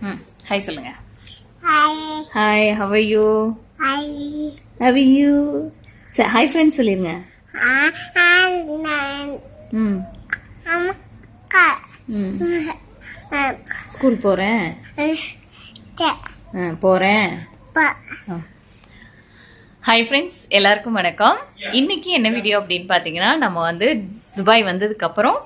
ம் ஹாய் சொல்லுங்க. Hi how are you how you சரி ஹாய் ஃப்ரெண்ட்ஸ் சொல்லிருங்க. ம். ஸ்கூல் போகிறேன் ஆ போகிறேன் ஹாய் ஃப்ரெண்ட்ஸ் எல்லாருக்கும் வணக்கம். இன்னைக்கு என்ன வீடியோ அப்படின்னு பார்த்தீங்கன்னா நம்ம வந்து துபாய் வந்ததுக்கப்புறம்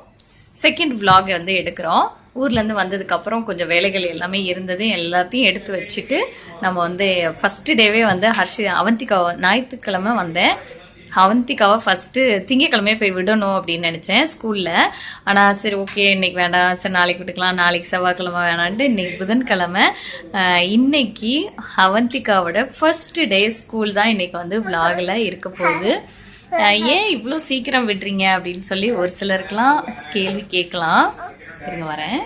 செகண்ட் vlog வந்து எடுக்கிறோம். ஊர்லேருந்து வந்ததுக்கப்புறம் கொஞ்சம் வேலைகள் எல்லாமே இருந்தது. எல்லாத்தையும் எடுத்து வச்சுட்டு நம்ம வந்து ஃபஸ்ட்டு டேவே வந்து ஹர்ஷி அவந்திகா ஞாயிற்றுக்கிழமை வந்தேன். அவந்திக்காவை ஃபஸ்ட்டு திங்கக்கிழமையே போய் விடணும் அப்படின்னு நினச்சேன் ஸ்கூலில். ஆனால் சரி ஓகே இன்னைக்கு வேண்டாம். சரி நாளைக்கு விட்டுக்கலாம். நாளைக்கு செவ்வாய்க்கிழமை வேணான்ட்டு இன்றைக்கி புதன்கிழமை. ஆஹ், இன்னைக்கு அவந்திகாவோட ஃபஸ்ட்டு டே ஸ்கூல் தான் இன்றைக்கி வந்து விலாகில் இருக்க போகுது. ஏன் இவ்வளோ சீக்கிரம் விடுறீங்க அப்படின்னு சொல்லி ஒரு சிலருக்கெலாம் கேள்வி கேட்கலாம். இருங்க வரேன்.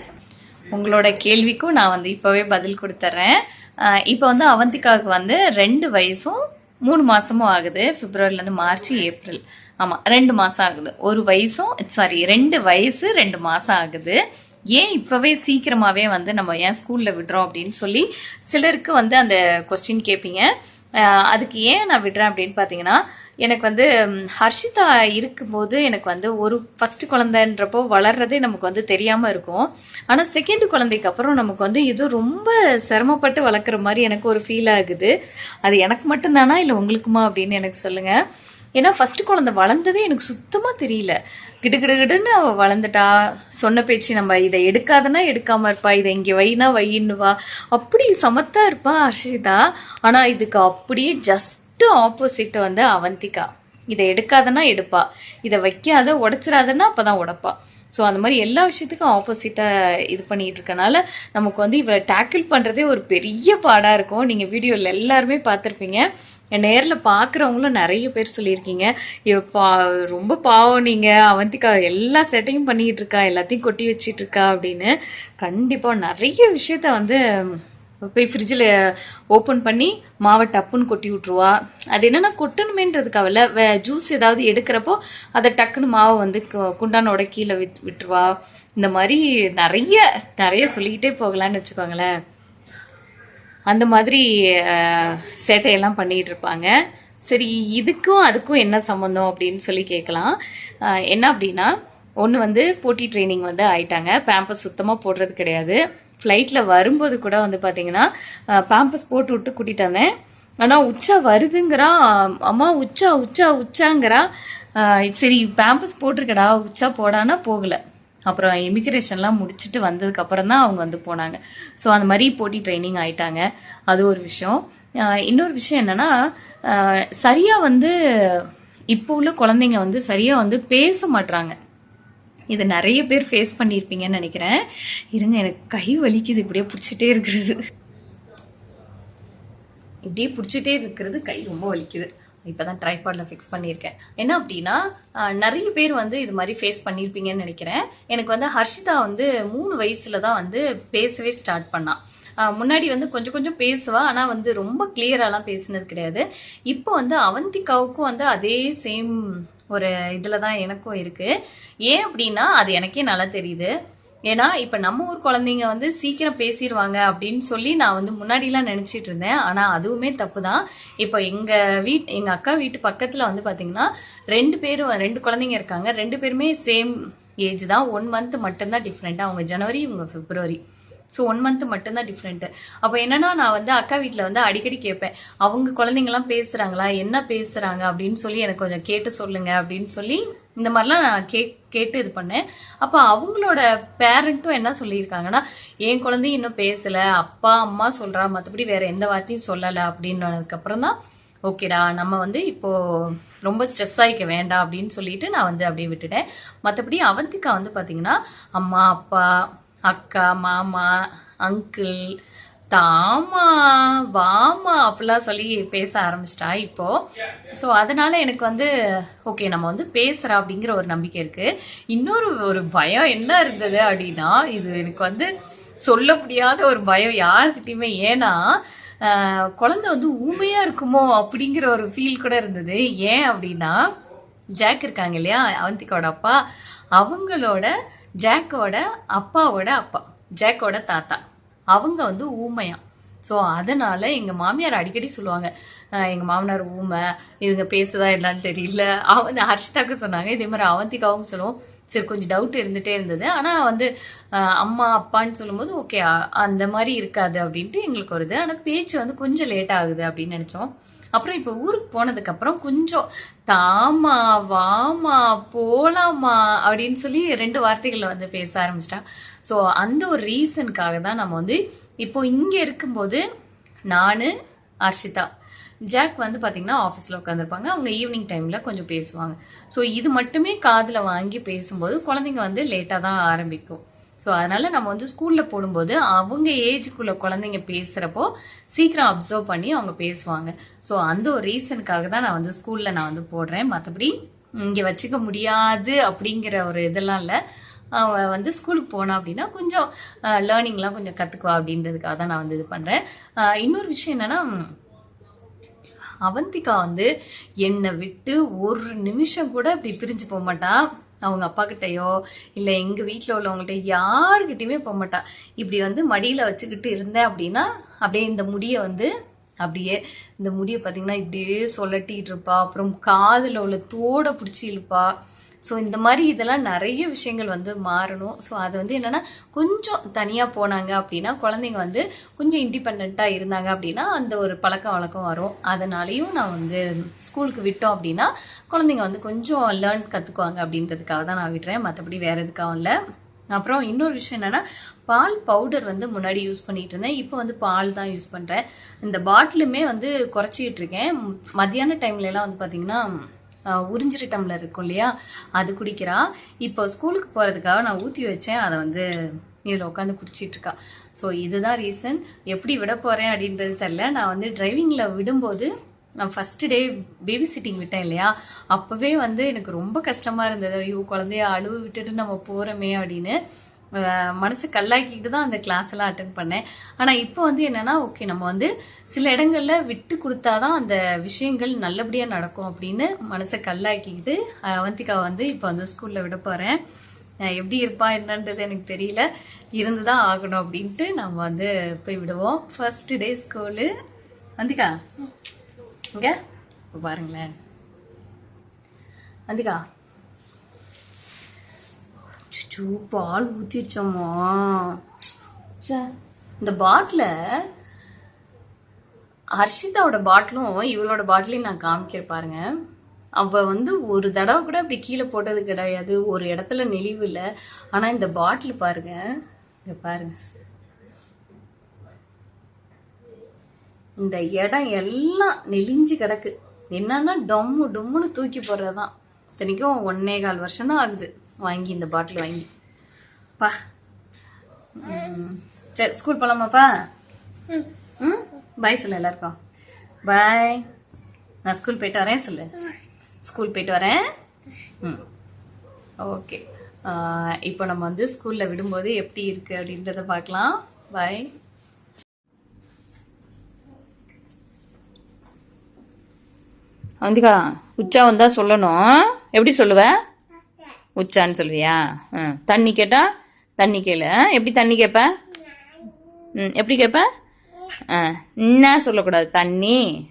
உங்களோட கேள்விக்கும் நான் வந்து இப்போவே பதில் கொடுத்துட்றேன் இப்போ வந்து அவந்திகாவுக்கு வந்து ரெண்டு வயசும் மூணு மாதமும் ஆகுது. பிப்ரவரிலேருந்து மார்ச் ஏப்ரல். ஆமாம் ரெண்டு மாதம் ஆகுது. ஒரு வயசும் சாரி ரெண்டு வயசு ரெண்டு மாதம் ஆகுது. ஏன் இப்போவே சீக்கிரமாகவே வந்து நம்ம ஏன் ஸ்கூலில் விடுறோம் அப்படின்னு சொல்லி சிலருக்கு வந்து அந்த கொஸ்டின் கேட்பீங்க அதுக்கு ஏன் நான் விடுறேன் அப்படின்னு பார்த்தீங்கன்னா எனக்கு வந்து ஹர்ஷிதா இருக்கும்போது எனக்கு வந்து ஒரு ஃபஸ்ட்டு குழந்தைன்றப்போ வளர்றதே நமக்கு வந்து தெரியாமல் இருக்கும். ஆனால் செகண்ட் குழந்தைக்கு அப்புறம் நமக்கு வந்து இது ரொம்ப சிரமப்பட்டு வளர்க்குற மாதிரி எனக்கு ஒரு ஃபீல் ஆகுது. அது எனக்கு மட்டும்தானா இல்லை உங்களுக்குமா அப்படின்னு எனக்கு சொல்லுங்கள் ஏன்னா ஃபஸ்ட்டு குழந்தை வளர்ந்ததே எனக்கு சுத்தமாக தெரியல. கிடுகிடுகிடுன்னு அவள் வளர்ந்துட்டா சொன்ன பேச்சு நம்ம இதை எடுக்காதனா எடுக்காமல் இருப்பா இதை இங்கே வைனா வைன்னுவா அப்படி சமத்தா இருப்பா ஹர்ஷிதா. ஆனால் இதுக்கு அப்படியே ஜஸ்ட் ஆப்போசிட் வந்து அவந்திகா. இதை எடுக்காதனா எடுப்பா. இதை வைக்காத உடைச்சிடாதன்னா அப்போ தான் உடைப்பா. ஸோ அந்த மாதிரி எல்லா விஷயத்துக்கும் ஆப்போசிட்டாக இது பண்ணிட்டு இருக்கனால நமக்கு வந்து இவளை டேக்கிள் பண்ணுறதே ஒரு பெரிய பாடாக இருக்கும். நீங்கள் வீடியோவில் எல்லாருமே பார்த்துருப்பீங்க. நேரில் பார்க்குறவங்களும் நிறைய பேர் சொல்லியிருக்கீங்க. இவ பா ரொம்ப பாவம் நீங்கள் அவந்திக்கா எல்லா செட்டையும் பண்ணிக்கிட்டு இருக்கா. எல்லாத்தையும் கொட்டி வச்சிட்டு இருக்கா அப்படின்னு. கண்டிப்பாக நிறைய விஷயத்த வந்து போய் ஃப்ரிட்ஜில் ஓப்பன் பண்ணி மாவை டப்புன்னு கொட்டி விட்ருவா அது என்னென்னா கொட்டணுமேன்றதுக்காக இல்லை வே ஜூஸ் ஏதாவது எடுக்கிறப்போ அதை டக்குன்னு மாவை வந்து கு- குண்டானோட கீழே விட் விட்டுருவா. இந்த மாதிரி நிறைய நிறைய சொல்லிக்கிட்டே போகலான்னு வச்சுக்கோங்களேன். அந்த மாதிரி சேட்டையெல்லாம் பண்ணிகிட்டு இருப்பாங்க. சரி இதுக்கும் அதுக்கும் என்ன சம்மந்தம் அப்படின்னு சொல்லி கேட்கலாம். என்ன அப்படின்னா ஒன்று வந்து போட்டி ட்ரைனிங் வந்து ஆயிட்டாங்க. பேம்பர் சுத்தமாக போடுறது கிடையாது. ஃப்ளைட்டில் வரும்போது கூட வந்து பார்த்தீங்கன்னா பேம்பஸ் போட்டு விட்டு கூட்டிகிட்டு வந்தேன். ஆனால் உச்சா வருதுங்கிறா அம்மா உச்சா உச்சா உச்சாங்கிறா. சரி பேம்பஸ் போட்டிருக்கடா உச்சா போடானா போகலை. அப்புறம் இமிக்ரேஷன்லாம் முடிச்சுட்டு வந்ததுக்கப்புறம் தான் அவங்க வந்து போனாங்க. ஸோ அந்த மாதிரி போட்டி ட்ரைனிங் ஆயிட்டாங்க. அது ஒரு விஷயம். இன்னொரு விஷயம் என்னன்னா சரியாக வந்து இப்போ உள்ள குழந்தைங்க வந்து சரியாக வந்து பேச மாட்டுறாங்க இதை நிறைய பேர் ஃபேஸ் பண்ணியிருப்பீங்கன்னு நினைக்கிறேன். இருங்க எனக்கு கை வலிக்குது இப்படியே பிடிச்சிட்டே இருக்கிறது. இப்படியே பிடிச்சிட்டே இருக்கிறது கை ரொம்ப வலிக்குது. இப்போ தான் ட்ரைபாடில் ஃபிக்ஸ் பண்ணியிருக்கேன். என்ன அப்படின்னா நிறைய பேர் வந்து இது மாதிரி ஃபேஸ் பண்ணியிருப்பீங்கன்னு நினைக்கிறேன். எனக்கு வந்து ஹர்ஷிதா வந்து மூணு வயசில் தான் வந்து பேசவே ஸ்டார்ட் பண்ணான் முன்னாடி வந்து கொஞ்சம் கொஞ்சம் பேசுவா ஆனால் வந்து ரொம்ப கிளியராலாம் பேசினது கிடையாது. இப்போ வந்து அவந்திகாவுக்கும் வந்து அதே சேம் ஒரு இதில் தான் எனக்கும் இருக்குது ஏன் அப்படின்னா அது எனக்கே நல்லா தெரியுது. ஏன்னா இப்போ நம்ம ஊர் குழந்தைங்க வந்து சீக்கிரம் பேசிடுவாங்க அப்படின்னு சொல்லி நான் வந்து முன்னாடிலாம் நினச்சிட்டு இருந்தேன். ஆனால் அதுவுமே தப்பு தான் இப்போ எங்கள் வீட் எங்கள் அக்கா வீட்டு பக்கத்தில் வந்து பார்த்தீங்கன்னா ரெண்டு பேரும் ரெண்டு குழந்தைங்க இருக்காங்க. ரெண்டு பேருமே சேம் ஏஜ் தான். ஒன் மந்த் மட்டும்தான் டிஃப்ரெண்ட் அவங்க ஜனவரி இவங்க பிப்ரவரி. ஸோ ஒன் மந்த் மட்டும்தான் டிஃப்ரெண்ட்டு அப்போ என்னன்னா நான் வந்து அக்கா வீட்டில் வந்து அடிக்கடி கேட்பேன். அவங்க குழந்தைங்கலாம் பேசுகிறாங்களா என்ன பேசுகிறாங்க அப்படின்னு சொல்லி எனக்கு கொஞ்சம் கேட்டு சொல்லுங்க அப்படின்னு சொல்லி இந்த மாதிரிலாம் நான் கே கேட்டு இது பண்ணேன். அப்போ அவங்களோட பேரண்ட்டும் என்ன சொல்லியிருக்காங்கன்னா என் குழந்தையும் இன்னும் பேசலை. அப்பா அம்மா சொல்கிறா மற்றபடி வேறு எந்த வார்த்தையும் சொல்லலை. அப்படின்னதுக்கப்புறம் தான் ஓகேடா நம்ம வந்து இப்போது ரொம்ப ஸ்ட்ரெஸ் ஆகிக்க வேண்டாம். அப்படின்னு சொல்லிட்டு நான் வந்து அப்படியே விட்டுட்டேன். மற்றபடி அவந்திக்கா வந்து பார்த்தீங்கன்னா அம்மா அப்பா அக்கா மாமா அங்கிள் தாமா வாமா அப்படிலாம் சொல்லி பேச ஆரம்பிச்சிட்டா இப்போ. ஸோ அதனால எனக்கு வந்து ஓகே நம்ம வந்து பேசுகிறா அப்படிங்கிற ஒரு நம்பிக்கை இருக்கு. இன்னொரு ஒரு பயம் என்ன இருந்தது அப்படின்னா இது எனக்கு வந்து சொல்ல முடியாத ஒரு பயம் யாருக்கிட்டையுமே ஏன்னா குழந்தை வந்து ஊமையா இருக்குமோ அப்படிங்கிற ஒரு ஃபீல் கூட இருந்தது. ஏன் அப்படின்னா ஜாக் இருக்காங்க இல்லையா அவந்திக்கோட அப்பா. அவங்களோட ஜாக்கோட அப்பாவோட அப்பா ஜாக்கோட தாத்தா. அவங்க வந்து ஊமையா. ஸோ அதனால எங்கள் மாமியார் அடிக்கடி சொல்லுவாங்க எங்கள் மாமனார் ஊமை இதுங்க பேசுதா என்னன்னு தெரியல. அவன் ஹர்ஷிதாக்கு சொன்னாங்க இதே மாதிரி அவந்திக்காவும் சொல்லுவோம் சரி கொஞ்சம் டவுட் இருந்துகிட்டே இருந்தது. ஆனால் வந்து அம்மா அப்பான்னு சொல்லும்போது ஓகே அந்த மாதிரி இருக்காது அப்படின்ட்டு எங்களுக்கு வருது ஆனால் பேச்சு வந்து கொஞ்சம் லேட் ஆகுது அப்படின்னு நினச்சோம். அப்புறம் இப்போ ஊருக்கு போனதுக்கு அப்புறம் கொஞ்சம் தாமா வாமா போலாமா அப்படின்னு சொல்லி ரெண்டு வார்த்தைகளை வந்து பேச ஆரம்பிச்சிட்டா. ஸோ அந்த ஒரு ரீசனுக்காக தான் நம்ம வந்து இப்போ இங்கே இருக்கும்போது நான் அர்ஷிதா ஜாக் வந்து பார்த்தீங்கன்னா ஆஃபீஸில் உட்காந்துருப்பாங்க அவங்க ஈவினிங் டைமில் கொஞ்சம் பேசுவாங்க. ஸோ இது மட்டுமே காதில் வாங்கி பேசும்போது குழந்தைங்க வந்து லேட்டாக தான் ஆரம்பிக்கும். ஸோ அதனால நம்ம வந்து ஸ்கூலில் போடும்போது அவங்க ஏஜுக்குள்ள குழந்தைங்க பேசுகிறப்போ சீக்கிரம் அப்சர்வ் பண்ணி அவங்க பேசுவாங்க. ஸோ அந்த ஒரு ரீசனுக்காக தான் நான் வந்து ஸ்கூலில் நான் வந்து போடுறேன். மற்றபடி இங்கே வச்சுக்க முடியாது அப்படிங்கிற ஒரு இதெல்லாம் இல்லை. அவன் வந்து ஸ்கூலுக்கு போனா அப்படின்னா கொஞ்சம் லேர்னிங்லாம் கொஞ்சம் கற்றுக்குவா அப்படின்றதுக்காக தான் நான் வந்து இது பண்ணுறேன் இன்னொரு விஷயம் என்னன்னா அவந்திகா வந்து என்னை விட்டு ஒரு நிமிஷம் கூட இப்படி பிரிஞ்சு போக மாட்டான் அவங்க அப்பா இல்லை எங்கள் வீட்டில் உள்ளவங்கள்ட்ட யாருக்கிட்டையுமே போக மாட்டா. இப்படி வந்து மடியில் வச்சுக்கிட்டு இருந்தேன் அப்படின்னா அப்படியே இந்த முடியை வந்து அப்படியே இந்த முடியை பார்த்தீங்கன்னா இப்படியே சொல்லட்டிகிட்டு இருப்பா. அப்புறம் காதில் உள்ள தோடை பிடிச்சி இழுப்பா. ஸோ இந்த மாதிரி இதெல்லாம் நிறைய விஷயங்கள் வந்து மாறணும். ஸோ அது வந்து என்னென்னா கொஞ்சம் தனியாக போனாங்க அப்படின்னா குழந்தைங்க வந்து கொஞ்சம் இண்டிபெண்ட்டாக இருந்தாங்க அப்படின்னா அந்த ஒரு பழக்கம் வழக்கம் வரும். அதனாலையும் நான் வந்து ஸ்கூலுக்கு விட்டோம் அப்படின்னா குழந்தைங்க வந்து கொஞ்சம் லேர்ன் கற்றுக்குவாங்க அப்படின்றதுக்காக தான் நான் விடுறேன் மற்றபடி வேறு எதுக்காகவும் இல்லை. அப்புறம் இன்னொரு விஷயம் என்னென்னா பால் பவுடர் வந்து முன்னாடி யூஸ் பண்ணிகிட்டு இருந்தேன். இப்போ வந்து பால் தான் யூஸ் பண்ணுறேன் இந்த பாட்டிலுமே வந்து குறைச்சிக்கிட்டு இருக்கேன். மத்தியான டைம்லலாம் வந்து பார்த்திங்கன்னா உறிஞ்சிருட்டம்ல டம்ளர் இருக்கும் இல்லையா? அது குடிக்கிறா. இப்போ ஸ்கூலுக்கு போகிறதுக்காக நான் ஊற்றி வச்சேன். அதை வந்து இதில் உட்காந்து குடிச்சிட்டு இருக்கா ஸோ இதுதான் ரீசன் எப்படி விட போகிறேன் அப்படின்றது தெரில நான் வந்து டிரைவிங்கில் விடும்போது நான் ஃபஸ்ட்டு டே பேபி சிட்டிங் விட்டேன் இல்லையா? அப்போவே வந்து எனக்கு ரொம்ப கஷ்டமாக இருந்தது. ஐயோ குழந்தைய அழுவு விட்டுட்டு நம்ம போகிறோமே அப்படின்னு. மனசு கல்லாக்கிட்டு தான் அந்த கிளாஸ் எல்லாம் அட்டன் பண்ணேன். ஆனால் இப்போ வந்து என்னன்னா ஓகே நம்ம வந்து சில இடங்கள்ல விட்டு கொடுத்தாதான் அந்த விஷயங்கள் நல்லபடியாக நடக்கும் அப்படின்னு மனசை கல்லாக்கிக்கிட்டு அவந்திகா வந்து இப்போ வந்து ஸ்கூலில் விட போகிறேன் எப்படி இருப்பா என்னன்றது எனக்கு தெரியல. இருந்து தான் ஆகணும் அப்படின்ட்டு நம்ம வந்து போய் விடுவோம். ஃபர்ஸ்ட் டே ஸ்கூலு வந்திகா இங்க? பாருங்களேன். வந்திகா அச்சோ, பால் ஊத்திருச்சோமா ச்சே, இந்த பாட்டில ஹர்ஷிதாவோட பாட்டிலும் இவளோட பாட்டிலையும் நான் காமிக்கிறேன் பாருங்க. அவ வந்து ஒரு தடவை கூட அப்படி கீழே போட்டது கிடையாது. ஒரு இடத்துல நெளிவு இல்லை. ஆனா இந்த பாட்டில் பாருங்க. இங்க பாருங்க. இந்த இடம் எல்லாம் நெளிஞ்சு கிடக்கு. என்னன்னா டொம்மு டொம்முன்னு தூக்கி போடுறதுதான். இத்தனைக்கும் ஒன்னே கால் வருஷம் தான் ஆகுது. வாங்கி இந்த பாட்டில் வாங்கி. பா. சரி ஸ்கூல் போகலாமாப்பா ம்? பாய் சொல்லு எல்லாருக்கும். பாய். நான் ஸ்கூல் போயிட்டு வரேன் சொல்லு. ஸ்கூல் போயிட்டு வரேன். ம். ஓகே. இப்போ நம்ம வந்து ஸ்கூலில் விடும்போது எப்படி இருக்கு அப்படின்றத பார்க்கலாம். பாய். வந்திகா உச்சா வந்தால் சொல்லணும். எப்படி சொல்லுவேன் உச்சான்னு சொல்லுவியா? ம். தண்ணி கேட்டா தண்ணி கேளு. ஆ? எப்படி தண்ணி கேட்ப ம் எப்படி கேட்ப ஆ என்ன சொல்லக்கூடாது. தண்ணி.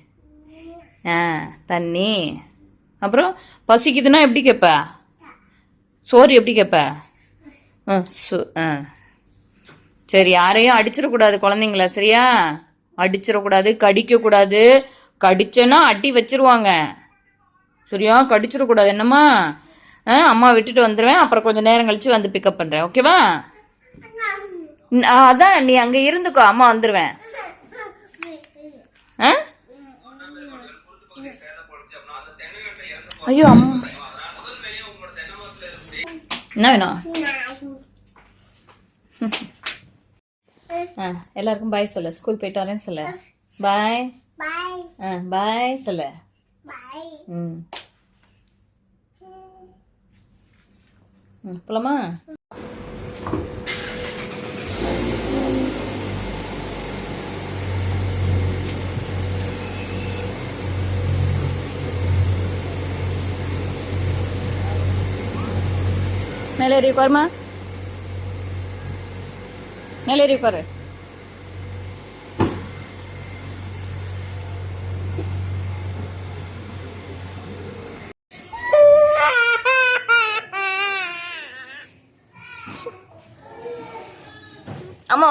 ஆ தண்ணி. அப்புறம் பசிக்குதுன்னா எப்படி கேட்ப சோறு எப்படி கேட்ப ஆ சு ஆ. சரி யாரையும் அடிச்சிடக்கூடாது குழந்தைங்கள சரியா? அடிச்சிடக்கூடாது கடிக்கக்கூடாது. கடிச்சேன்னா அடி வச்சிருவாங்க. சரியா? கடிச்சிடக்கூடாது. என்னம்மா? அம்மா விட்டுட்டு வந்துடுவேன் அப்புறம் கொஞ்சம் நேரம் கழிச்சு வந்து பிக்கப் பண்ணுறேன் ஓகேவா அதான் நீ அங்கே இருந்துக்கோ. அம்மா வந்துடுவேன் ஆ? ஐயோ அம்மா. என்ன வேணும்? ஆ எல்லாருக்கும் பாய் சொல்லு. ஸ்கூல் போயிட்டு வரேன் சொல்லு. பாய் ஆ பாய் சொல்லு. பாய் ம். போலாமா? மேலே ஏறி பாருமா மேலே ஏறி பாரு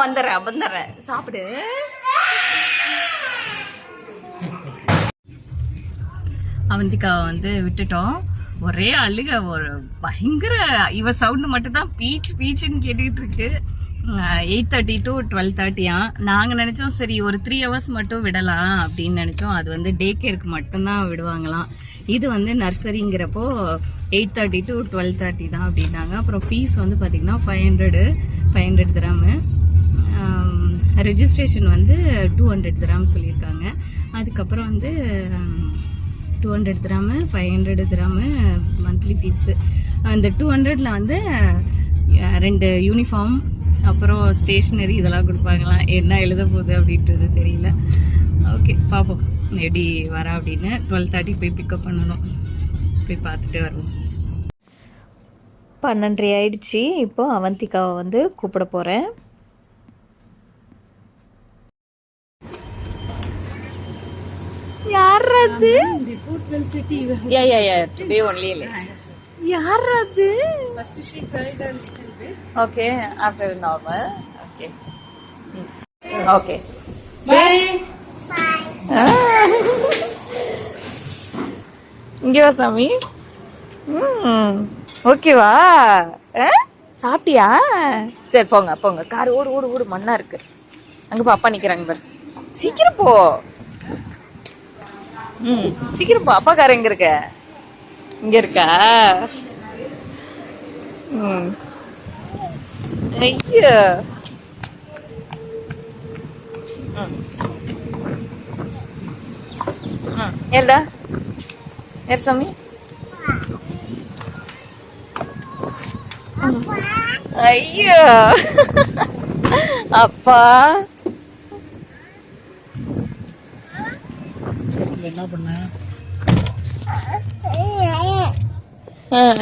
வந்துடுறேன் வந்துடுறேன். சாப்பிடு. அவந்திக்காவை வந்து விட்டுட்டோம். ஒரே அழுக ஒரு பயங்கர இவ சவுண்டு மட்டும்தான் பீச் பீச்சுன்னு கேட்டுக்கிட்டு இருக்கு. எயிட் தேர்ட்டி டு டுவெல் தேர்ட்டியா நாங்கள் நினச்சோம் சரி ஒரு த்ரீ ஹவர்ஸ் மட்டும் விடலாம் அப்படின்னு நினச்சோம். அது வந்து டே கேருக்கு மட்டும்தான் விடுவாங்களாம். இது வந்து நர்சரிங்கிறப்போ eight thirty to twelve thirty தான் அப்படின்னாங்க. அப்புறம் ஃபீஸ் வந்து பார்த்திங்கன்னா ஃபைவ் ஹண்ட்ரடு ஃபைவ் ஹண்ட்ரட் திராமு ரெஜிஸ்ட்ரேஷன் வந்து டூ ஹண்ட்ரட் திராம் சொல்லியிருக்காங்க. அதுக்கப்புறம் வந்து டூ ஹண்ட்ரட் திராமு ஃபைவ் ஹண்ட்ரட் திராமு மந்த்லி ஃபீஸு அந்த டூ ஹண்ட்ரடில் வந்து ரெண்டு யூனிஃபார்ம் அப்புறம் ஸ்டேஷ்னரி இதெல்லாம் கொடுப்பாங்களாம் என்ன எழுத போகுது அப்படின்றது தெரியல. ஓகே பார்ப்போம் எப்படி வரா அப்படின்னு. டுவெல் தேர்ட்டி போய் பிக்கப் பண்ணணும். போய் பார்த்துட்டு வருவோம். பன்னெண்டரை ஆயிடுச்சு. இப்போது அவந்திகாவை வந்து கூப்பிட போகிறேன் யாரது? Yeah yeah yeah today only யாரது? Okay after normal okay okay இங்கே வா சாமி. ம் ஓகேவா ஆ? சாப்பிட்டியா? சரி போங்க போங்க. கார் ஓடு ஓடு ஓடு. மண்ணா இருக்கு. அங்க போ அப்பா நிக்கிறாங்க பாரு. சீக்கிரம் போ. ம். சீக்கிரம் போ அப்பா எங்க இருக்க? இங்க இருக்கா? ம். ஐயோ. ம். ஏடா யார் சாமி. ஐயோ. அப்பா. என்ன பண்ண?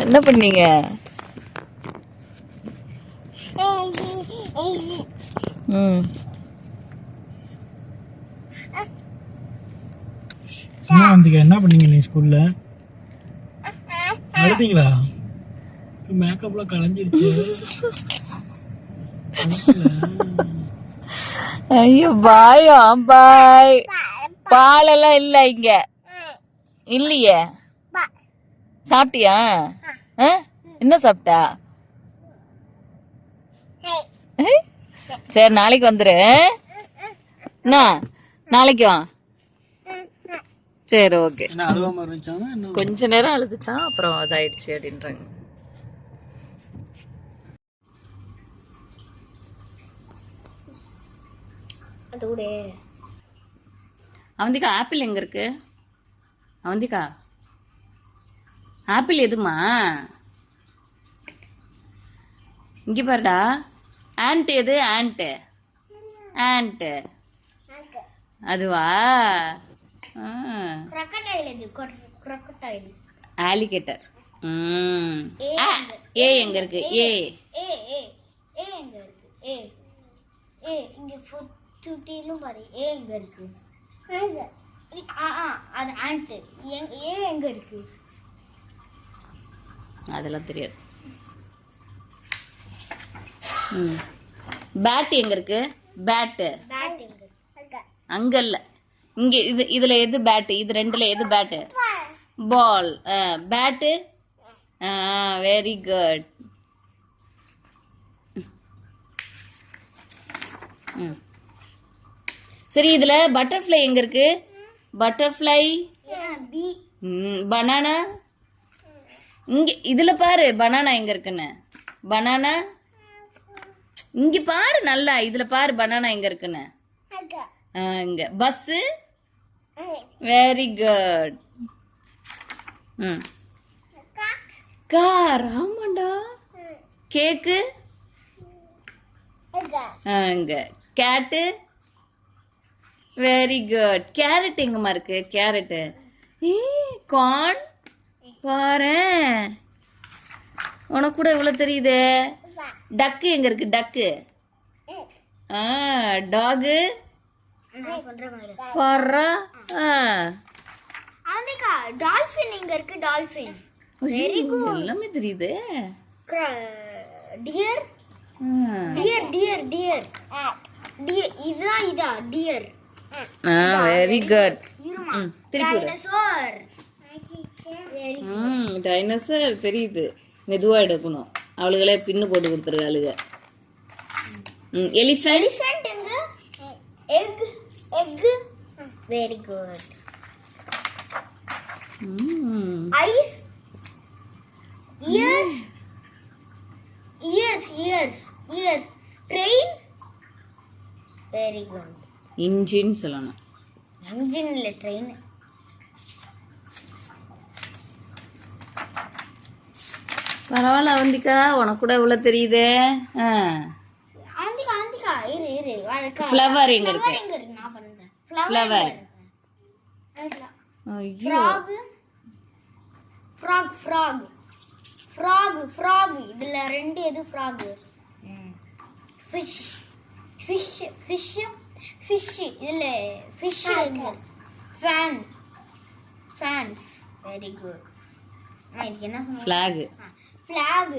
என்ன பண்ணீங்க? ம். என்ன பண்ணீங்க நீ ஸ்கூல்ல எழுதிங்களா மேக்கப்லாம் கலைஞ்சிருச்சு. ஐயோ பாயா பாய் பாலெல்லாம் இல்ல இங்க. இல்லையே? சாப்பிட்டியா? ஆ? என்ன சாப்பிட்டா? சரி நாளைக்கு வந்துரு. என்ன? நாளைக்கு வா. சரி ஓகே. கொஞ்ச நேரம் அழுதுச்சான் அப்புறம் அதாயிடுச்சு அப்படின்றாங்க. அவந்திகா ஆப்பிள் எங்க இருக்கு? அவந்திகா ஆப்பிள் எதுமா? இங்க பாருடா. ஆண்ட் எது? ஆண்ட் ஆண்ட் அதுவா? ஆலிகேட்டர் ஏ எங்க இருக்கு? ஏ ஏ ஏ ஏ எங்க இருக்கு? ஏ ஏ இங்க சுட்டிலும் பாரு. ஏ எங்க இருக்கு? அது எங்க இருக்கு? அதெல்லாம் தெரியாது. ம். பேட் எங்க இருக்கு? பேட்டு அங்க. இல்ல. இங்க இது இதுல எது பேட்டு இது ரெண்டுல எது bat ball bat very good சரி இதுல பட்டர்ஃப்ளை எங்க இருக்கு? பட்டர்ஃப்ளை பனானா இங்க இதுல பாரு பனானா எங்க இருக்குன்னு. பனானா இங்க பாரு நல்லா இதுல பாரு பனானா எங்க இருக்குன்னு. இங்க. பஸ் வெரி குட் ம். கார் ஆமாண்டா. கேக்கு ஆ, இங்க. கேட்டு வெரி குட் கேரட் எங்கம்மா இருக்கு? கேரட்டு ஏ கார்ன் பாரு. உனக்கு கூட இவ்வளோ தெரியுது. டக்கு எங்க இருக்கு? டக்கு ஆ டாகு பாரா ஆ. டால்ஃபின் இங்க இருக்கு? டால்ஃபின் வெரி குட் எல்லாமே தெரியுது. Deer deer deer deer deer இதுதான் இதா? டியர் ஆ வெரி குட் திருப்பி. டைனோசர் வெரி ம் டைனோசர் தெரியுது. மெதுவா எடுக்கணும். அவளுகளே பின்னு போட்டு கொடுத்துருக்காளுக. ம் elephant elephant egg egg very good ம். Eyes ears ears ears ears train very good engine சொல்லணும். இன்ஜின் இல்ல ட்ரெயின் பரவாயில்ல அவந்திக்கா உனக்கு கூட இவ்வளவு தெரியுதே? ஆ. ஃப்ளவர் எங்க இருக்கு? Flower. ஐயோ. ஃப்ராக் ஃப்ராக் ஃப்ராக் ஃப்ராக் இதுல ரெண்டு எது frog fish fish fish fish இதுல fish fan fan very good இதுக்கு என்ன சொன்னேன் ஃபிளாக் ஃபிளாக்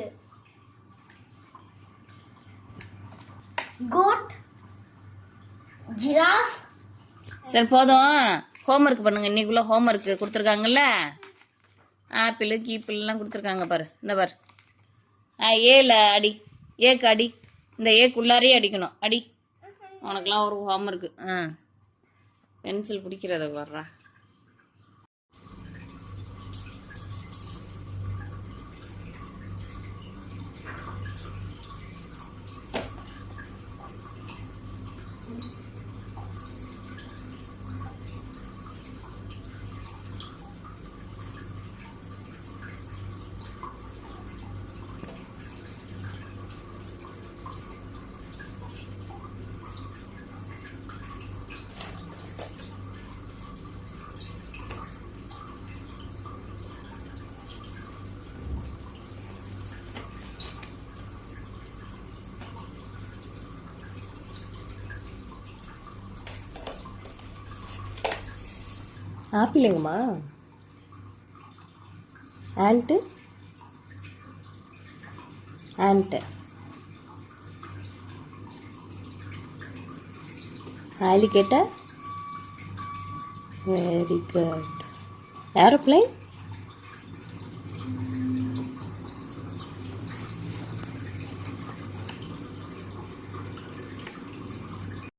கோட் ஜிராஃப் சரி போதும். ஹோம்ஒர்க் பண்ணுங்க. இன்னைக்குள்ள ஹோம்ஒர்க் கொடுத்துருக்காங்கல்ல? ஆப்பிள் கீப்பிள்லாம் கொடுத்துருக்காங்க பாரு. இந்த பாரு. ஆ ஏல அடி. ஏக்கு அடி. இந்த ஏக்குள்ளாரே அடிக்கணும். அடி. உனக்கெல்லாம் ஒரு ஹோம்ஒர்க்கு ஆ. பென்சில் பிடிக்கிறத வர்றா ஆப்பிளுங்கம்மா ant. Ant. Alligator very good aeroplane